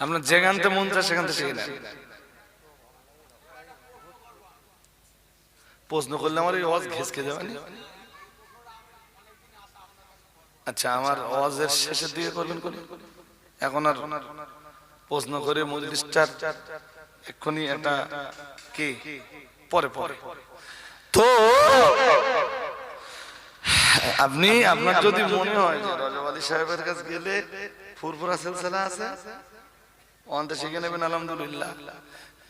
আপনার যেখানতে মন চায় সেখান থেকে শিখে নেন প্রশ্ন করলে আমার এই আওয়াজ ঘেসকে যাবে আচ্ছা আমার আওয়াজের শেষের দিকে করবেন কোন? এখন আর প্রশ্ন করে মজলিসটার এক্ষুনি একটা কি? পরে পরে। তো আপনি আপনার যদি মনে হয় যে রজব আলী সাহেবের কাছে গেলে ফুরফুরা সিলসিলা আছে? অন্তে শিখে নেবেন আলহামদুলিল্লাহ।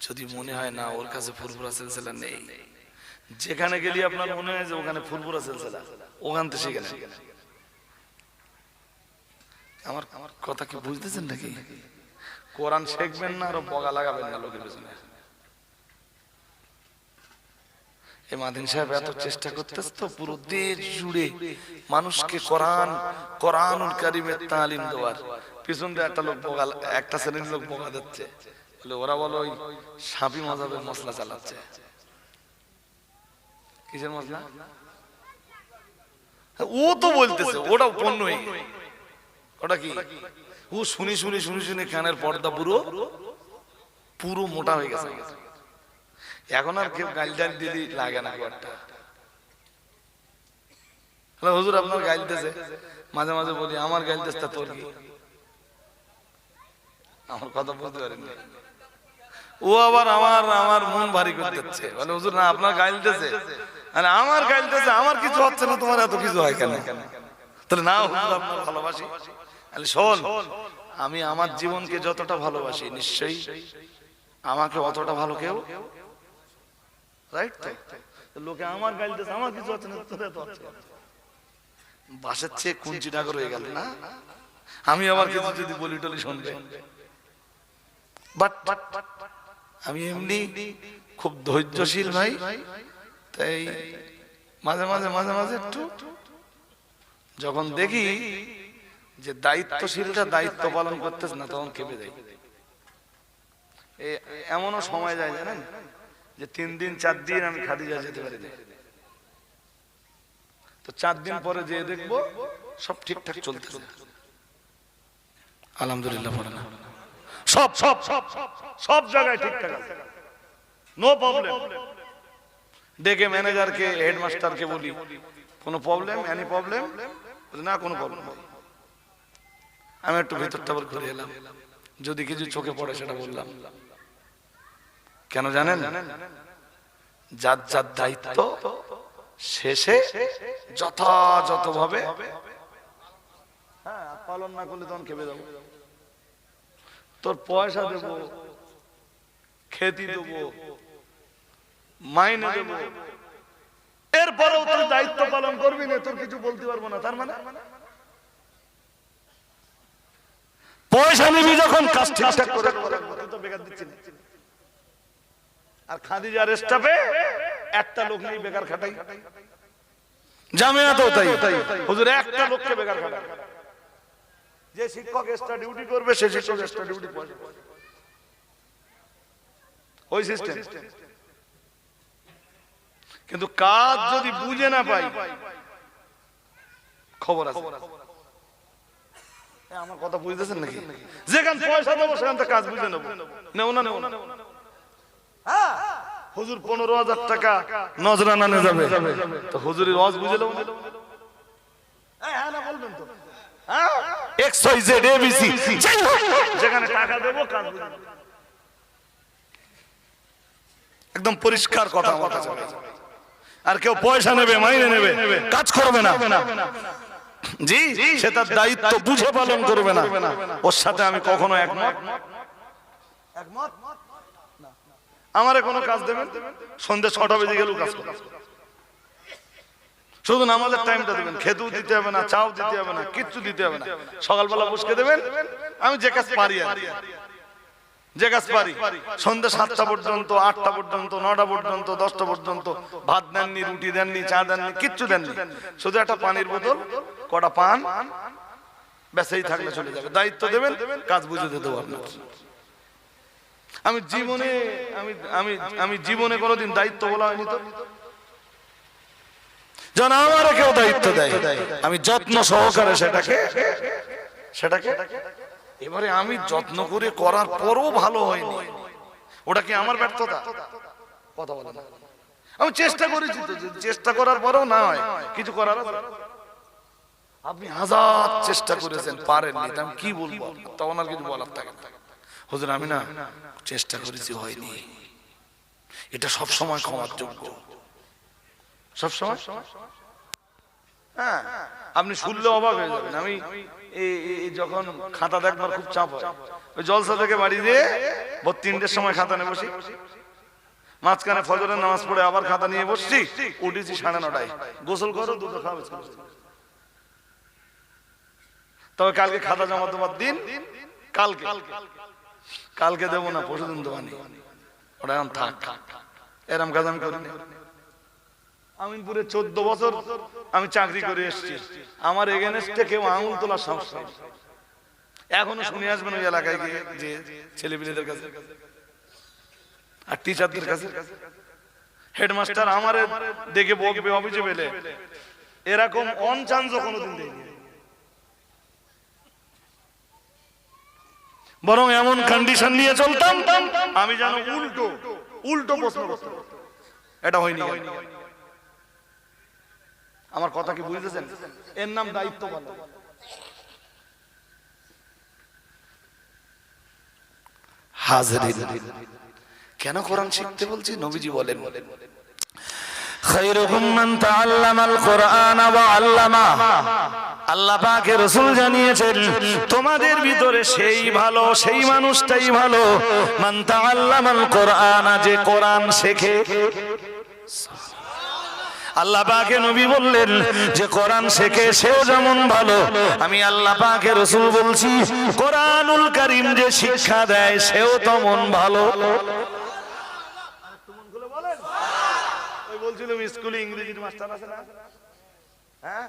যদি মনে হয় না ওর কাছে ফুরফুরা সিলসিলা নেই। যেখানে গেলে আপনার মনে হয় যে ওখানে ফুরফুরা সিলসিলা ওখান থেকে শিখে নেবেন আমার আমার কথা কি বুঝতেছেন নাকি? কোরআন শিখবেন না আরও বগা লাগাবেন না লোকের পেছনে। এই মাদিন সাহেব এত চেষ্টা করতেছে তো পুরো দেশ জুড়ে মানুষকে কোরআন কোরআনুল কারিমের তালিম দেওয়ার। পিছন দিয়ে একটা লোক বগা একটা শ্রেণির লোক বগা দিচ্ছে। ওরা বলো ওই সাপি মজাবের মশলা চালাচ্ছে। কিসের মশলা? ও তো বলতেছে ওটা পণ্য ওটা কি? ও শুনি শুনি শুনি শুনি কানের পর্দা পুরো পুরো মোটা হয়ে গেছে। এখন আর কেউ গাইল টাইল দিলি লাগে না হ্যালো, হুজুর, আপনার গাইলতেছে মাঝে মাঝে বলি, আমার গাইলতেছে তোর কি? আমার কথা বলতে পারেন। ও আবার আমার আমার মন ভারী করতেছে বলে, হুজুর, না, আপনার গাইলতেছে আরে, আমার গাইলতেছে আমার কিছু হচ্ছে না, তোমার এত কিছু হয় কেন? তাহলে না, হুজুর, আপনার ভালোবাসি। শোন, আমি আমার জীবনকে যতটা ভালোবাসি, নিশ্চয়ই আমাকে অতটা ভালো কেউ? রাইট তো? লোকে আমার গাইলতেছে আমার কিছু হচ্ছে না, তোর এত হচ্ছে? বাসের চেয়ে কুঞ্চি ডাগর হয়ে গেল না? আমি আবার কিছু যদি বলি টলি শুনবে। বাট আমি এমনি খুব ধৈর্যশীল ভাই, তাই মাঝে মাঝে মাঝে মাঝে একটু যখন দেখি যে দায়িত্বশীলটা দায়িত্ব পালন করতেছে না, তখন কেঁপে দেয়। এমনও সময় যায়, জানেন? যে তিন দিন, চার দিন আমি খাদিজা যেতে পারি তো চার দিন পরে যেয়ে দেখব সব ঠিকঠাক চলতেছে। আলহামদুলিল্লাহ সব সব সব সব জায়গায় ঠিকঠাক আছে নো প্রবলেম ডেকে ম্যানেজারকে হেডমাস্টারকে বলি, কোনো প্রবলেম এনি প্রবলেম না, কোনো প্রবলেম আমি একটু ভিতরটা আবার ঘুরে এলাম। যদি কিছু চোখে পড়ে সেটা বললাম। কেন জানেন? যার যার দায়িত্ব শেষে যথাযথ হ্যাঁ পালন না করলে তখন খেপে যাব। তোর পয়সা দেব, খেতি দেব, মাইনে দেব। এরপরেও তোর দায়িত্ব পালন করবি না, তোর কিছু বলতে পারব না, তার মানে? পয়সা নিবি যখন আর স্টাফে, একটা লোক নেই বেকার খাটাই। জামিয়া তো তাই। হুজুর, একটা লোককে বেকার খাটাই। যে শিক্ষক এক্সট্রা ডিউটি করবে সে শিক্ষক এক্সট্রা ডিউটি পাবে। ওই সিস্টেম কিন্তু কাজ যদি বুঝে না পাই খবর আছে। আমার কথা বুঝতেছেন নাকি? যেখান পয়সা দেবো সেখান থেকে কাজ বুঝে নেব। নেও না নেও হ্যাঁ, হুজুর পনেরো হাজার টাকা নজরানা যাবে। তো হুজুরের বুঝে নেব না? হ্যাঁ, হ্যাঁ, না বলবেন তো হ্যাঁ? যেখানে টাকা দেবো কাজ একদম পরিষ্কার কথা আমার কাছে আর কেউ পয়সা নেবে মাইনে নেবে কাজ করবে না জি সে তার দায়িত্ব বুঝে পালন করবে না ওর সাথে আমি কখনো একমত। আমারে কোনো কাজ দেবেন সন্ধ্যে ছটা বেজে গেলেও কাজ করবেন শুধু নামাজের টাইমটা দেবেন। খেতেও দিতে হবে না, চাও দিতে হবে না, কিচ্ছু দিতে হবে না। সকালবেলা বসকে দেবেন, আমি যে কাজ পারি আর। যে কাজ পারি। সন্ধ্যে সাতটা পর্যন্ত, আটটা পর্যন্ত, নটা পর্যন্ত, দশটা পর্যন্ত, ভাত দেননি, রুটি দেননি, চা দেননি, কিচ্ছু দেননি। শুধু একটা পানির বোতল, কটা পান বেসেই থাকলে চলে যাবে। দায়িত্ব দেবেন, কাজ বুঝে দেবো আপনার। আমি জীবনে, আমি আমি আমি জীবনে কোনোদিন দায়িত্ব বলা হয়নি তো। যেন আমার কেউ দায়িত্ব দেয়। আমি যত্ন সহকারে সেটাকে সেটাকে এবারে আমি যত্ন করে করার পরও ভালো হয়নি। ওটা কি আমার ব্যর্থতা? কথা বলে আমি চেষ্টা করেছি চেষ্টা করার পরেও না হয়, কিছু করার আপনি হাজার চেষ্টা করেছেন, পারেননি আমি কি বলব? তখন আর কিছু বলার থাকে। হুজুর, আমি না চেষ্টা করেছি, হয়নি। এটা সব সময় ক্ষমার যোগ্য। সব সময় হ্যাঁ আপনি শুনলে অবাক হয়ে যাবেন। আমি যখন খাতা দেখবার খুব চাপ ওই জলসা থেকে বাড়ি দিয়ে ভোর তিনটের সময় খাতা নিয়ে বসি। মাঝখানে ফজরের নামাজ পড়ে আবার খাতা নিয়ে বসছি, উঠেছি সাড়ে নটায়। গোসল করো, দুটো খাওয়া তবে কালকে খাতা জমা তোমার দিন, কালকে। কালকে দেবো না পরশু দিন দেবানি ওটা এখন থাক। এরম কাজ আমি করিনি। আমিনপুরে চোদ্দ বছর আমি চাকরি করে এসেছি। আমার এগেনস্টে কেউ আঙুল তোলার নেই এখনও শুনে আসবেন ওই এলাকায় গিয়ে যে ছেলেপিলেদের কাছে আর টিচারদের কাছে। হেডমাস্টার আমার দেখে বকবে অফিসে পেলে। এরকম অন চান্স কোনোদিন দেয়নি। বরং এমন কন্ডিশন নিয়ে চলতাম, আমি যেন উল্টো উল্টো প্রশ্ন এটা হয়নি? আমার কথা কি বুঝতেছেন? এর নাম দায়িত্ব কেন কোরআন শিখতে বলছি? নবীজি বলেন আল্লাহ রসুল তোমাদের ভিতরে সেই ভালো, সেই মানুষটাই ভালো। মান তাআল্লামাল কোরআন যে কোরআন শেখে। আল্লাহ পাকে নবী বললেন যে কোরআন শেখে, সেও যেমন ভালো। আমি আল্লাহ পাকে রসুল বলছি, কোরআনুল কারীম যে শিক্ষা দেয়, সেও তেমন ভালো। হ্যাঁ?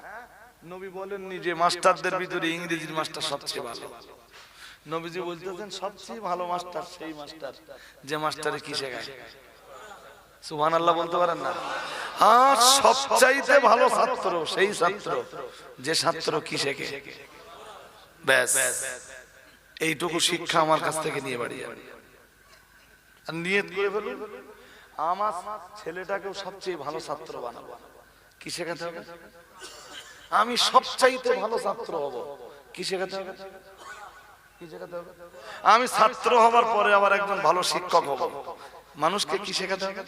নবী বলেননি যে মাস্টারদের ভিতরে ইংরেজির মাস্টার সবচেয়ে ভালো। সবচেয়ে ভালো মাস্টার সেই মাস্টার, যে মাস্টারে কি শেখায়? সুবহান আল্লাহ বলতে পারেন না? আর সবচাইতে ভালো ছাত্র, সেই ছাত্র, যে ছাত্র কি শেখে? ব্যাস। এইটুকু শিক্ষা আমার কাছ থেকে নিয়ে বাড়ি যাবে। আর নিয়ত করে ফেলুন, আমার ছেলেটাকেও সবচেয়ে ভালো ছাত্র বানাবো। কি শেখাতে হবে? আমি সবচাইতে ভালো ছাত্র হব? কি শেখাতে হবে? আমি ছাত্র হবার পরে আবার একজন ভালো শিক্ষক হব। মানুষকে কি শেখাতে হবে?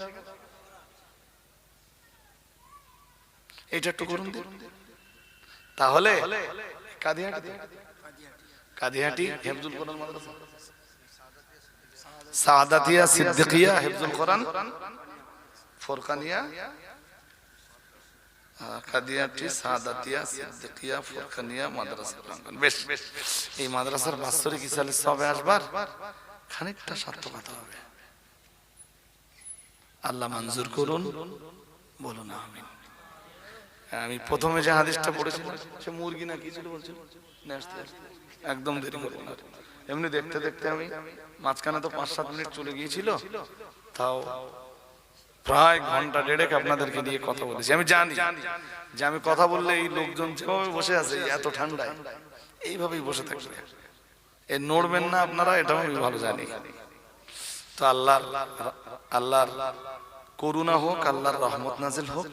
এটা একটু করুন তাহলে কাদিহাটি কাদিহাটি হেফজুল কোরআন মাদ্রাসা। সাদাতিয়া সিদ্দিকিয়া হিফজুল কোরআন। ফোরকানিয়া। কাদিয়াটি সাদাতিয়া সিদ্দিকিয়া ফোরকানিয়া মাদ্রাসা। বেশ। এই মাদ্রাসার বাৎসরিক ইসালে সবে আসবার খানিকটা সার্থকতা হবে। আল্লাহ মঞ্জুর করুন। বলুন, আমিন। আমি প্রথমে যে হাদিসটা পড়েছিলাম, সে মুরগি না বলছিল। একদম দেরি এমনি দেখতে দেখতে আমি মাঝখানে তো পাঁচ সাত মিনিট চলে গিয়েছিল, তাও প্রায় ঘণ্টা দেড়েক আপনাদেরকে নিয়ে কথা বলেছি। আমি জানি যে আমি কথা বললে এই লোকজন যেভাবে বসে আছে এত ঠান্ডায়, এইভাবেই বসে থাকবে। এ নড়বেন না আপনারা, এটাও আমি ভালো জানি। তো আল্লাহর আল্লাহর করুণা হোক, আল্লাহর রহমত নাজিল হোক,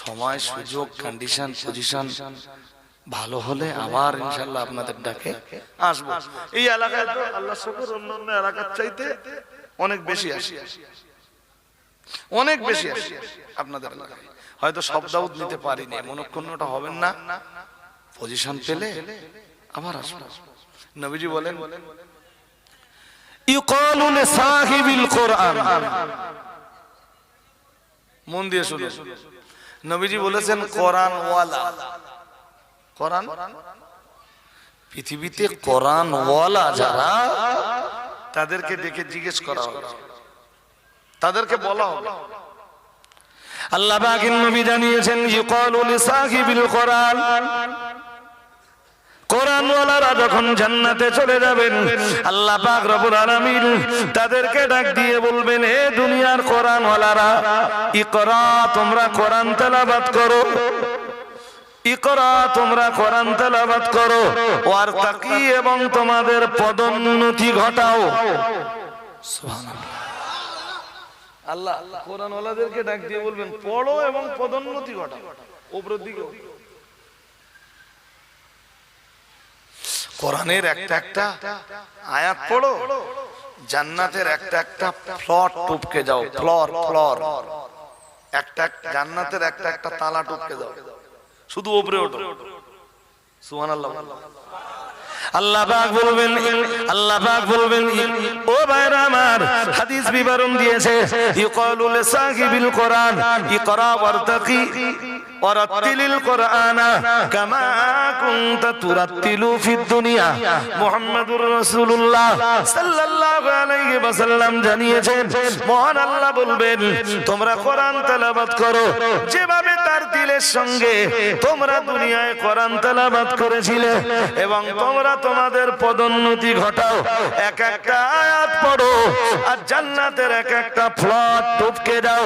সময়, সুযোগ কন্ডিশন পজিশন ভালো হলে আবার ইনশাল্লাহ আপনাদের ডাকে আসব। এই এলাকায় তো আল্লাহ শুকুর অন্য অন্য এলাকার চাইতে অনেক বেশি আসি। অনেক বেশি আসি আপনাদের এলাকায়। হয়তো সব দাউদ নিতে পারিনি মনক্ষণটা হবেন না। পজিশন পেলে আবার আসব। নবীজি বলেন পৃথিবীতে কোরআন। ওয়ালা যারা, তাদেরকে ডেকে জিজ্ঞেস করা হবে। তাদেরকে বলা হবে। আল্লাহ পাকের নবী জানিয়েছেন, ইউকালু লিসাহিবিল কোরআন। কোরআনওয়ালারা যখন জান্নাতে চলে যাবেন, আল্লাহ পাক রব্বুল আলামিন তাদেরকে ডাক দিয়ে বলবেন হে দুনিয়ার কোরআনওয়ালারা, ইকরা, তোমরা কোরআন তেলাওয়াত করো। ইকরা, তোমরা কোরআন তেলাওয়াত করো। ওয়ার তাকি এবং তোমাদের পদোন্নতি ঘটাও। আল্লাহ কোরআন ওয়ালাদেরকে ডাক দিয়ে বলবেন, পড়ো এবং পদোন্নতি ঘটাও। উপরের দিকে। কোরআনের একটা একটা আয়াত পড়ো, জান্নাতের একটা একটা ফ্লট টুপকে যাও ফ্লর ফ্লর একটা জান্নাতের একটা একটা তালা টুপকে যাও। শুধু উপরে ওঠো। সুবহানাল্লাহ। আল্লাহ পাক বলবেন, আল্লাহ পাক বলবেন, ও ভাইরা আমার, হাদিস বিবরণ দিয়েছে ইকালু লিসাহিবিল কোরআন, ইকরা ওয়ারতাকি। যেভাবে তার দিলের সঙ্গে তোমরা দুনিয়ায় কোরআন করেছিলে এবং তোমরা তোমাদের পদোন্নতি ঘটাও, এক একটা আয়াত পড়ো আর জান্নাতের এক একটা ফ্লট টপকে দাও।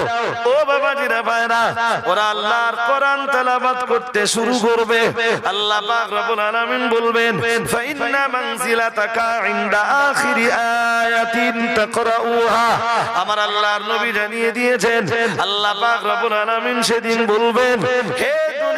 ও বাবাজিরা ভাইরা, ওরা আল্লাহর কোরআন তেলাওয়াত করতে শুরু করবে। আল্লাহ পাক রব্বুল আলামিন বলবেন, ফাইন্না মানজিলাতাকা ইনদা আখিরি আয়াতিন তাকরাউহা। আমার আল্লাহর নবী জানিয়ে দিয়েছেন, আল্লাহ পাক রব্বুল আলামিন সেদিন বলবেন, হে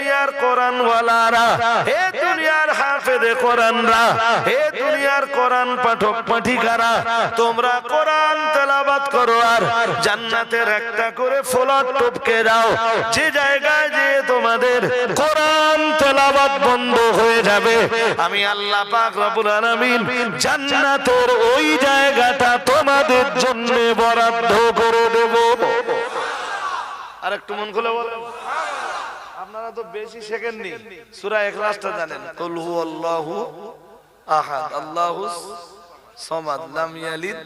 দুনিয়ার কোরআন ওয়ালারা হে দুনিয়ার হাফেজে কোরআনরা, হে দুনিয়ার কোরআন পাঠক পাঠিকারা, তোমরা কোরআন তেলাবাত করো আর জান্নাতের একটা করে ফলক টপকে দাও। যে জায়গায় যে তোমাদের কোরআন তেলাবাত বন্ধ হয়ে যাবে, আমি আল্লাহ পাক রব্বুল আলামিন জান্নাতের ওই জায়গাটা তোমাদের জন্য বরাদ্দ করে দেব। আর একটু মন খুলে বলেন আপনারা তো বেশি শেখেননি। সূরা ইখলাসটা জানেন। কুল হুয়াল্লাহু আহাদ। আল্লাহু সামাদ। লাম ইয়ালিদ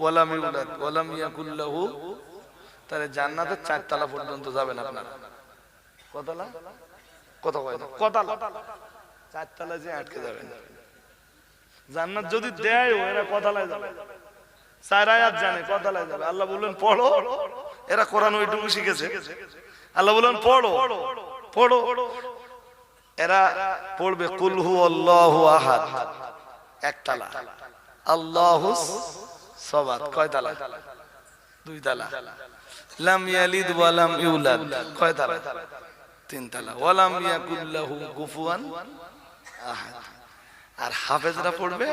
ওয়া লাম ইউলাদ ওয়া লাম ইয়াকুল লাহু। তাহলে জান্নাতের চারতলা পর্যন্ত যাবেন আপনারা। কতলা? কত কয়? কতলা? চারতলা যে আটকে যাবেন জান্নাত যদি দেয় এরা কতলায় যাবে? চার আয়াত জানে কতলায় যাবে? আল্লাহ বললেন পড়ো। এরা কোরআন ওইটুকু শিখেছে। আল্লাহ বললেন পড়ো। পড়ো। এরা পড়বে কুলহু আল্লাহু আহাদ। একতলা। আল্লাহ সবাত কয় তালা দুই তালা লাম ইয়ালিদ ওয়া লাম ইউলাদ। কয় তালা তিন তালা ওয়া লাম ইয়াকুল লাহু কুফুয়ান আহাদ। আর হাফেজরা পড়বে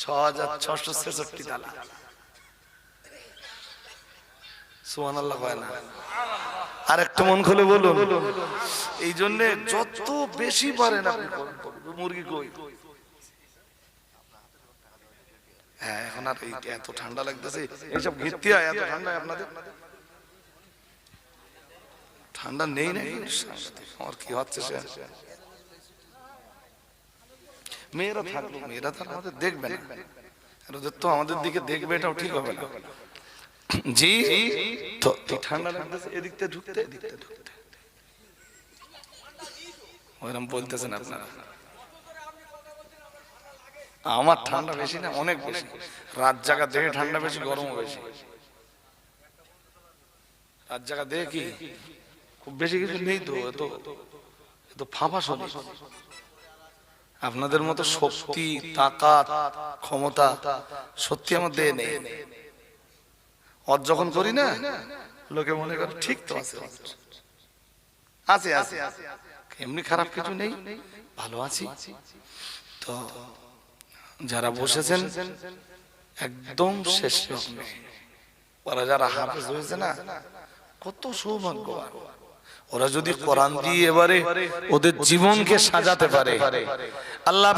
ছ হাজার ছশো ছেষট্টি তালা। সুহান আল্লাহ কয় না। আর একটু মন খুলে বলুন। এই জন্য যত বেশি পারেন আপনি। মুরগি কই? হ্যাঁ এখন আর এত ঠান্ডা লাগতেছে। এইসব ঘিরতে হয় এত ঠান্ডা আপনাদের? ঠান্ডা নেই না আমার কি হচ্ছে সে? মেয়েরা থাকল মেয়েরা তো আমাদের দেখবে না। ওদের তো আমাদের দিকে দেখবে এটাও ঠিক হবে না। জি। তো তো ঠান্ডা লাগতেছে এদিক ঢুকতে এদিক ঢুকতে। ওইরকম বলতেছেন আপনারা। আমার ঠান্ডা বেশি না অনেক বেশি। রাত জায়গা দেখে ঠান্ডা বেশি গরমও বেশি। রাত জায়গা দেখে কি? খুব বেশি কিছু নেই তো এত এত ফাঁপা শরীর। আপনাদের মতো শক্তি তাকাত ক্ষমতা সত্যি আমার দেহে নেই। অর যখন করি না লোকে মনে করে ঠিক তো আছে আছে আছে এমনি খারাপ কিছু নেই ভালো আছি। তো যারা বসেছেন একদম শেষ লগ্নে ওরা যারা হাফেজ হয়েছে না কত সৌভাগ্যবান। ওরা যদি কোরআন দিয়ে এবারে ওদের জীবনকে সাজাতে পারে। আল্লাহ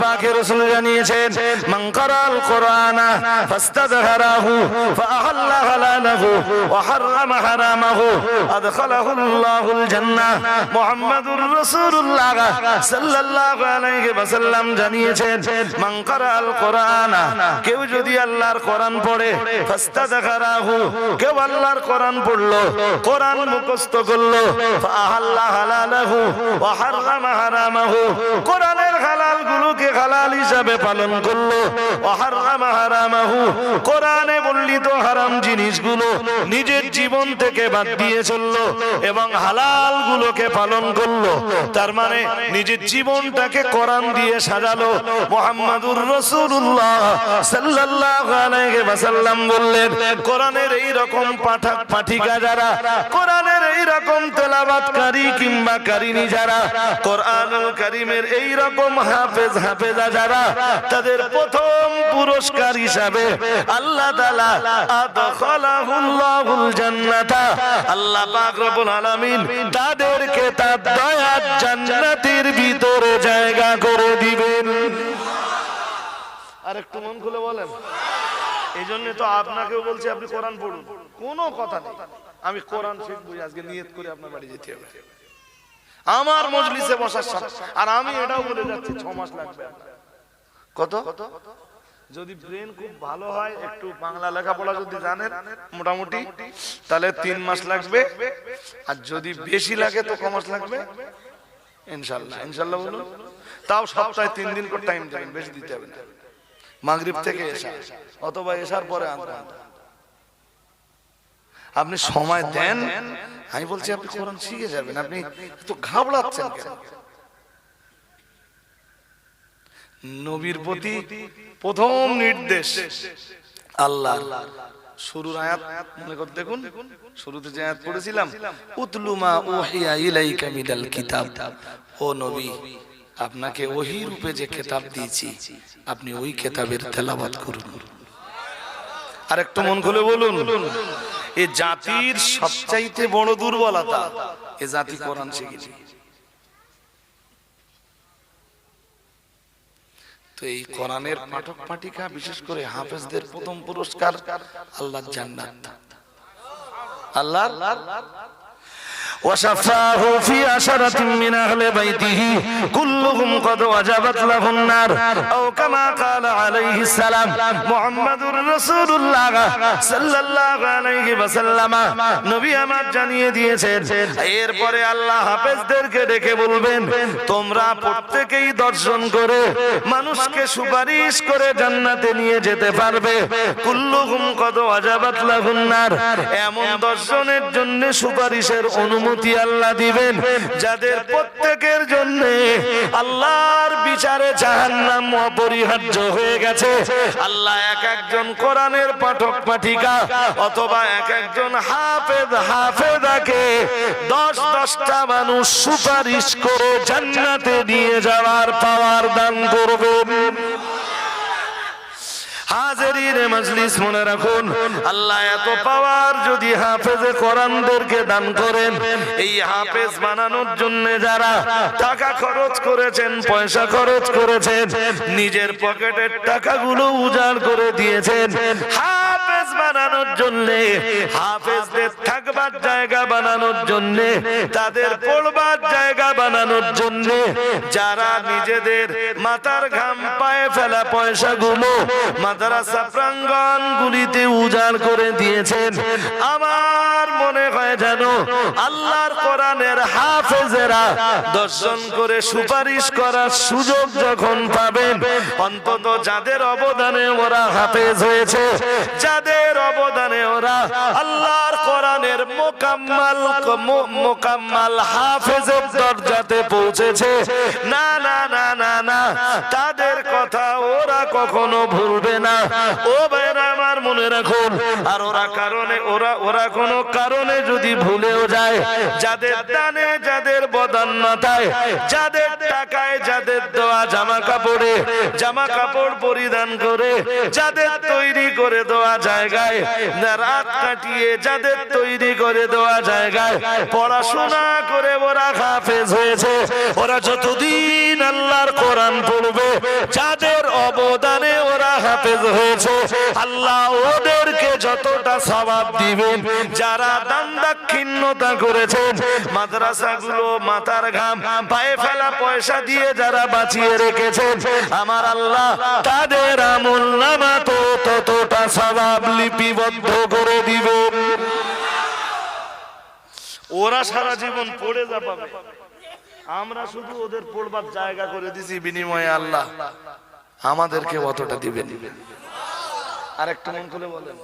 জানিয়েছেন, মান ফাস্তাযহারাহু ফাআহাল্লা ওয়া হারামাহু আদখালাহু আল্লাহুল জান্নাহ। মুহাম্মাদুর রাসূলুল্লাহ সাল্লাল্লাহু আলাইহি ওয়াসাল্লাম জানিয়েছেন, মান কেউ যদি আল্লাহর কোরআন পড়ে ফাস্তাযহারাহু কেউ আল্লাহর কোরআন পড়ল, কোরআন মুখস্থ করল ফাআহাল্লা ওয়া হারামাহু। কোরআনের হালাল গুলোকে হালাল হিসাবে পালন করল। ওয়া হাররামা হারামাহু। কোরআনে বর্ণিত হারাম জিনিসগুলো নিজের জীবন থেকে বাদ দিয়ে চলল এবং হালাল গুলোকে পালন করল। তার মানে নিজের জীবনটাকে কোরআন দিয়ে সাজালো। মোহাম্মদুর রসুল্লাহ সাল্লাল্লাহু আলাইহি ওয়াসাল্লাম বললেন, কোরআনের এই রকম পাঠক পাঠিকা যারা, কোরআনের এই রকম তেলাওয়াতকারী কিংবা কারিনী যারা, কোরআনুল কারীমের এই রকম হাফেজ হাফেজা যারা তাদের প্রথম পুরস্কার হিসাবে আল্লাহ জান্নাতা। আল্লাহ পাক রব্বুল আলামিন তাদেরকে তার জান্নাতের ভিতরে জায়গা করে দিবেন। আর একটু মন খুলে বলেন। এই জন্য তো আপনাকেও বলছি, আপনি কোরআন পড়ুন। কোনো কথা নেই। আমি কোরআন শিখব, আজকে নিয়ত করে আপনার বাড়ি যেতে হবে। আমার মজলিসে বসার সাথে। আর আমি এটাও বলে যাচ্ছি ছ মাস লাগবে। কত? যদি ব্রেন খুব ভালো হয় একটু বাংলা লেখাপড়া যদি জানেন মোটামুটি তাহলে তিন মাস লাগবে। আর যদি বেশি লাগে তো ক মাস লাগবে? ইনশাল্লাহ ইনশাল্লাহ বলুন। তাও সপ্তাহে তিন দিন করে টাইম দেবেন বেশি দিতে হবে না। মাগরিব থেকে এসা অথবা এসার পরে আনতে আনতে। আপনি সময় দেন। আমি বলছি আপনি কোরআন শিখে যাবেন। আপনি তো ঘাবড়াচ্ছেন কেন? নবীর প্রতি প্রথম নির্দেশ আল্লাহ শুরুর আয়াত মনে করে দেখুন শুরুতে যে আয়াত পড়েছিলাম উতলুমা ওহিয়া ইলাইকা মিনাল কিতাব। ও নবী আপনাকে ওহি রূপে যে কিতাব দিয়েছি আপনি ওই কিতাবের তেলাওয়াত করুন। আর একটু মন খুলে বলুন। এ জাতির সবচাইতে বড় দুর্বলতা। এ জাতি কোরআন শিখেছে। তো এই কোরআনের পাঠক পাঠিকা বিশেষ করে হাফেজদের প্রথম পুরস্কার আল্লাহ জান্নাত। আল্লাহ وشفاه في عشرة من أهل بيته كلهم قد وجبت له النار أو كما قال عليه السلام محمد رسول الله صلى الله عليه وسلم নবী আমার জানিয়ে দিয়েছেন এরপরে আল্লাহ হাফেজদেরকে ডেকে বলবেন তোমরা প্রত্যেকেই দর্শন করে মানুষকে সুপারিশ করে জান্নাতে নিয়ে যেতে পারবে কুল্লুহুম কদ আজাবাত লাহুন্নার এমন দর্শনের জন্য সুপারিশের অনুমতি আল্লাহ দিবেন। যাদের প্রত্যেকের জন্য আল্লাহর বিচারে জাহান্নাম অপরিহার্য হয়ে গেছে। আল্লাহ এক একজন কোরআনের পাঠক পাঠিকা অথবা এক একজন হাফেজ হাফেদাকে দশ দশটা মানুষ সুপারিশ করে জান্নাতে নিয়ে যাওয়ার পাওয়ার দান করবেন। হাজারির মজলিস মনে রাখুন, আল্লাহ এত পাওয়ার যদি হাফেজে কোরআনদেরকে দান করেন, এই হাফেজ বানানোর জন্য যারা টাকা খরচ করেছেন, পয়সা খরচ করেছেন, নিজের পকেটের টাকাগুলো উজাড় করে দিয়েছেন হাফেজ বানানোর জন্য, হাফেজদের থাকবার জায়গা বানানোর জন্য, তাদের পড়বার জায়গা বানানোর জন্য, যারা নিজেদের মাথার ঘাম পায়ে ফেলা পয়সাগুলো মাদ্রাসা প্রাঙ্গণ গুলিতে উজাড় করে দিয়েছেন, আমার মনে হয় যেন আল্লাহর কোরআনের হাফেজেরা দর্শন করে সুপারিশ করার সুযোগ যখন পাবেন, অন্তত যাদের অবদানে ওরা হাফেজ হয়েছে যাদের অবদানে ওরা আল্লাহর কোরআনের মোকাম্মাল মোকাম্মাল হাফেজের দরজাতে পৌঁছেছে। না না না না না, তাদের কথা ওরা কখনো ভুলবে না। ও ভাইরা আমার মনে রাখুন, আর ওরা কারণে, ওরা ওরা কোনো কারণে যদি ভুলেও যায়, যাদের দানে, যাদের বদান্যতায় যাদের টাকায়, যাদের দেওয়া জামা কাপড়ে জামা কাপড় পরিধান করে, যাদের তৈরি করে দেওয়া জায়গায় রাত কাটিয়ে যাদের তৈরি করে দেওয়া জায়গায়, পড়াশোনা করে ওরা হাফেজ হয়েছে। ওরা যতদিন আল্লাহর কোরআন পড়বে, যাদের অবদানে ওরা হাফেজ হয়েছে, আল্লাহ ওদেরকে যতটা সবাব দিবেন, যারা দান দাক্ষিণ্যতা করেছেন মাদ্রাসাগুলো মাথার ঘাম, পায়ে ফেলা পয়সা দিয়ে যারা বাঁচিয়ে রেখেছেন আমার আল্লাহ তাদের আমল নামা তো ততটা সবাব লিপিবদ্ধ করে দিবেন। ওরা সারা জীবন পড়ে যা পাবে। আমরা শুধু ওদের পড়বার জায়গা করে দিছি বিনিময়ে আল্লাহ। আমাদেরকে অতটা দিবেন আরেকটা মন খুলে বলেন।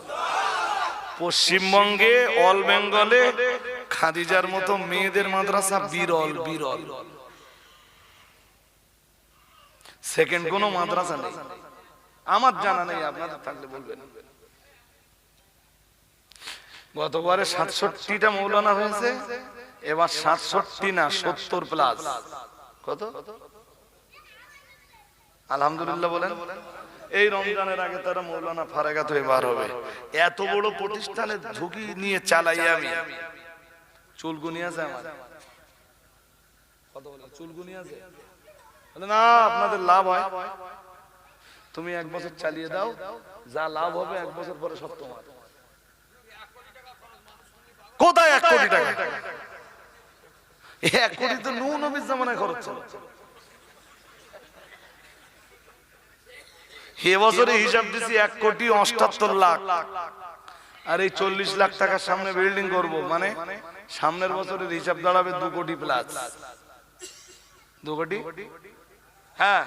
পশ্চিমবঙ্গে, অল বেঙ্গলে খাদিজার মতো মেয়েদের মাদ্রাসা বিরল বিরল। সেকেন্ড কোনো মাদ্রাসা নেই। আমার জানা নেই, আপনাদের থাকলে বলবেন। গতবারে সাতষট্টিটা মৌলানা হয়েছে। এবার সাতষট্টি না, সত্তর প্লাস কত? আলহামদুলিল্লাহ বলেন। এই রমজানের আগে তারা মৌলানা ফারাগাত হয়ে বার হবে। এত বড় প্রতিষ্ঠানে ঝুঁকি নিয়ে চালাই আমি। চুলগুনি আছে আমার। চুলগুনি আছে? না, আপনাদের লাভ হয়। তুমি এক বছর চালিয়ে দাও। যা লাভ হবে এক বছর পরে সব তোমার। কোথায় এক কোটি টাকা? এক কোটি তো নূ নবীর জামানায় খরচ হচ্ছে এবছরে হিসাব দিছি এক কোটি অষ্টাত্তর লাখ। আর এই চল্লিশ লাখ টাকার সামনে বিল্ডিং করব মানে সামনের বছরের হিসাব দাঁড়াবে দু কোটি প্লাস দু কোটি? হ্যাঁ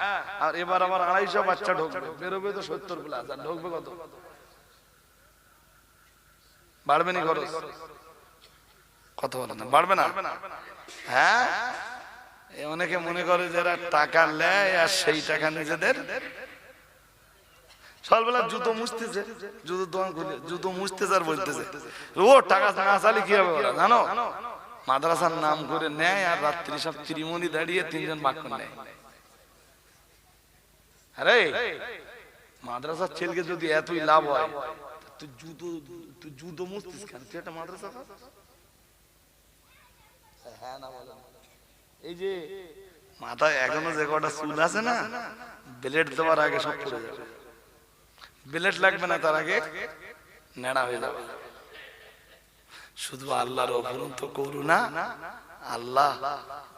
আর এবার আবার আড়াইশো বাচ্চা ঢুকবে। বেরোবে তো সত্তর প্লাস আর ঢুকবে কত? বাড়বে নি খরচ? কত বলে বাড়বে না? হ্যাঁ? অনেকে মনে করে যারা টাকা নেয় আর সেই টাকা নিজেদের। সকালবেলা জুতো মুছতেছে, জুতো দোকান খুলে, জুতো মুছতেছে আর বলতেছে, ও, টাকা না চালি কি হবে জানো? মাদ্রাসার নাম করে নেয় আর রাত্রি সব ত্রিমণি দাঁড়িয়ে তিনজন বাক্য নেয়। আরে, মাদ্রাসার ছেলেকে যদি এতই লাভ হয় তুই জুতো তুই জুতো মুছতিস কেন? তুই একটা মাদ্রাসা। হ্যাঁ না বলেন। এই যে মাথায় এখনও যে কটা চুল আছে না ব্লেড দেওয়ার আগে সব পড়ে যাবে। ব্লেড লাগবে না তার আগে নেড়া হয়ে যাবে। শুধু আল্লাহর অপরন্ত করুণা আল্লাহ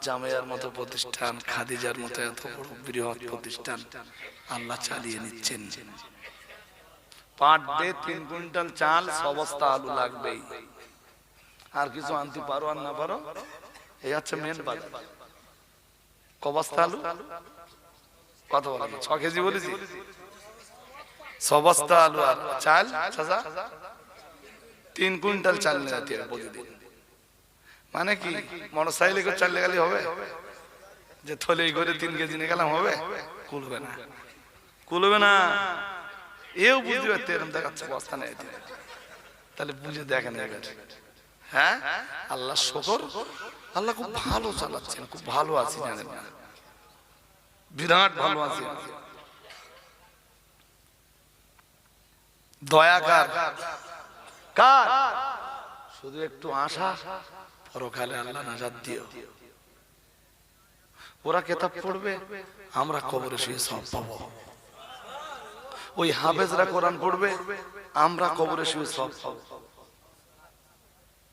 জামেয়ার মতো প্রতিষ্ঠান খাদিজার মতো এত বড় বৃহৎ প্রতিষ্ঠান আল্লাহ চালিয়ে নিচ্ছেন। পার ডে তিন কুইন্টাল চাল সবস্তা আলু লাগবেই। আর কিছু আনতে পারো আর না পারো? এই হচ্ছে মেন বাজার। কবস্তা আলু কত বলেন, ছ কেজি বলেছি। সবস্তা আলু আর চাল, চাচা? তিন কুইন্টাল চাল নিয়ে প্রতিদিন। মানে কি মোটর সাইকেলে করে চাল গেলে হবে? যে থলে করে তিন কেজি নিয়ে গেলাম, হবে? কুলবে না। কুলবে না। এও বুঝতে পারতে এরকম দেখাচ্ছে বস্তা নেই তাহলে বুঝে দেখেন হ্যাঁ? আল্লাহ শকর। আল্লাহ খুব ভালো চালাচ্ছেন খুব ভালো আছি জানেন। না বিরাট ভালো আছি। দয়া কার? শুধু একটু আশা পরকালে আল্লাহ নাজাদ দিও। ওরা কেতাব পড়বে আমরা কবরে শুয়ে সব পাবো। ওই হাফেজরা কোরআন পড়বে আমরা কবরে শুয়ে সব পাবো।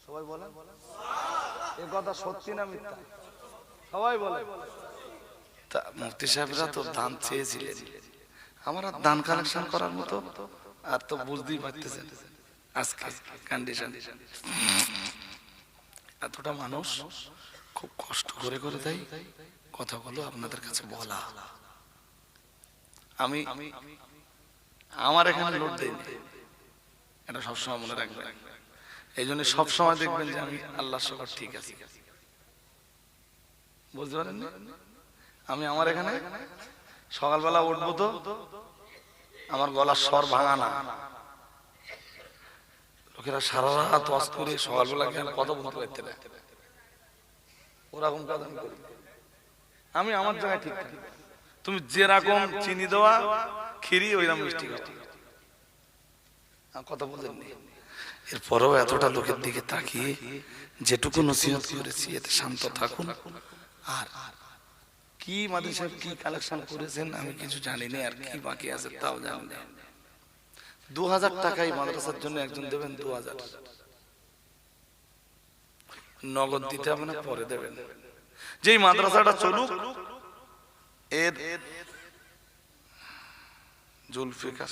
সবাই বলে এ সত্যি না মিথ্যা? সবাই বলে। তা মুফতি সাহেবরা তো দান চেয়েছিলেন। আমার আর দান কালেকশন করার মতো আর তো বুঝতেই পারতেছেন আজকে কন্ডিশন এতটা মানুষ খুব কষ্ট করে করে দেয় কথাগুলো আপনাদের কাছে বলা। আমি, আমার এখানে লোড দেয়নি। এটা সবসময় মনে রাখবেন। এই জন্য সবসময় দেখবেন যে আমি আল্লাহ সবার ঠিক আছি। বুঝতে পারেন আমি আমার এখানে সকালবেলা উঠবো তো, আমার গলার স্বর ভাঙা না। লোকেরা সারা রাত ওয়াজ করে সকালবেলা কেন কথা বলতে পারতে না। ওরকম কাজ আমি করি। আমি আমার জায়গায় ঠিক থাকি। তুমি যেরকম চিনি দেওয়া খিরি ওইরকম মিষ্টি কথা বলেন নি এরপরেও এতটা লোকের দিকে তাকিয়ে যেটুকু নসিহত করেছি, এতে শান্ত থাকুন। আর কি মাদুর সাহেব কি কালেকশন করেছেন আমি কিছু জানি না আর কি বাকি আছে তাও জানি না দু হাজার টাকাই মাদ্রাসার জন্য একজন দেবেন দু হাজার নগদ দিতে হবে না, পরে দেবেন। যেই মাদ্রাসাটা চলুক, এর জুলফিকার